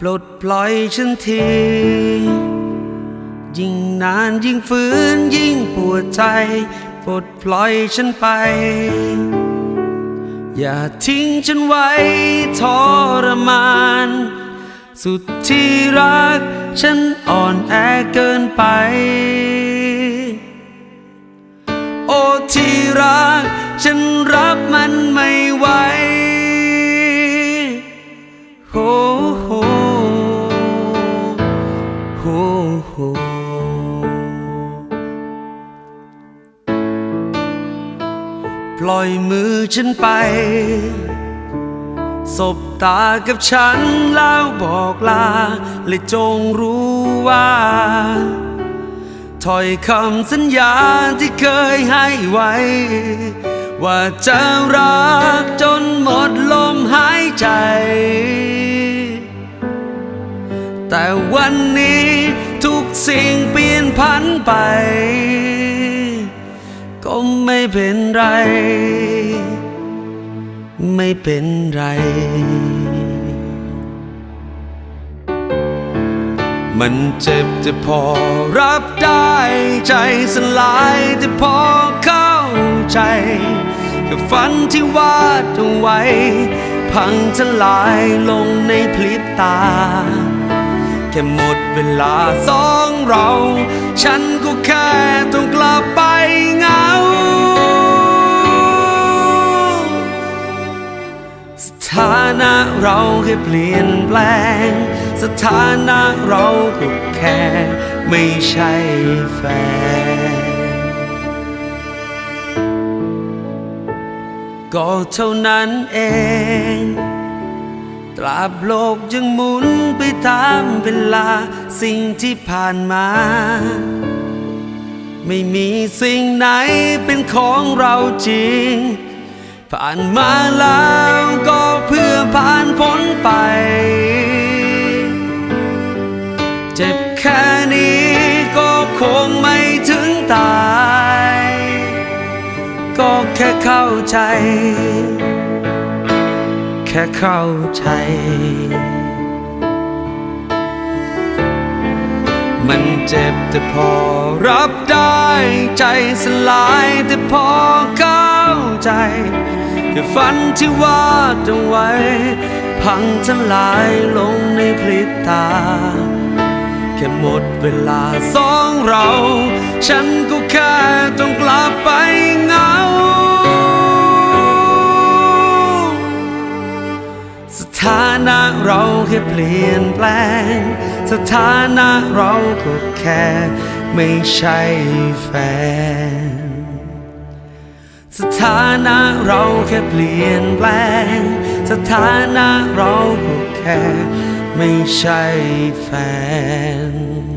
ปลดปล่อยฉันที ยิ่งนานยิ่งฝืนยิ่งปวดใจ ปลดปล่อยฉันไป อย่าทิ้งฉันไว้ทรมาน สุดที่รัก ฉันอ่อนแอเกินไป โอ้ที่รัก ฉันรับมันไม่ไหว ล่อยมือฉันไป สบตากับฉันแล้วบอกลา และจงรู้ว่าถ้อยคำสัญญาที่เคยให้ไว้ ว่าจะรักจนหมดลมหายใจ แต่วันนี้ทุกสิ่งเปลี่ยนพันไป ก็ไม่เป็นไร ไม่เป็นไร มันเจ็บแต่พอรับได้ใจสลายแต่พอเข้าใจ กับฝันที่วาดเอาไว้ พังทลายลงในพลิบตา แค่หมดเวลาสองเรา ฉันก็แค่ต้องกลับไป นะเราแค่เปลี่ยนแปลง สถานะเราก็แค่ไม่ใช่แฟน ก็เท่านั้นเอง ตราบโลกยังหมุนไปตามเวลาสิ่งที่ผ่านมา ไม่มีสิ่งไหนเป็นของเราจริง ผ่านมาแล้ว ไป เจ็บแค่นี้ก็คงไม่ถึงตาย ก็แค่เข้าใจ แค่เข้าใจมันเจ็บแต่พอรับได้ใจสลายแต่พอเข้าใจแค่ฝันที่วาดเอาไว้ พังทลายลงในพริบตา แค่หมดเวลาสองเรา ฉันก็แค่ต้องกลับไปเหงา สถานะเราแค่เปลี่ยนแปลง สถานะเราก็แค่ไม่ใช่แฟน สถานะเราแค่เปลี่ยนแปลง สถานะเราก็แค่ไม่ใช่แฟน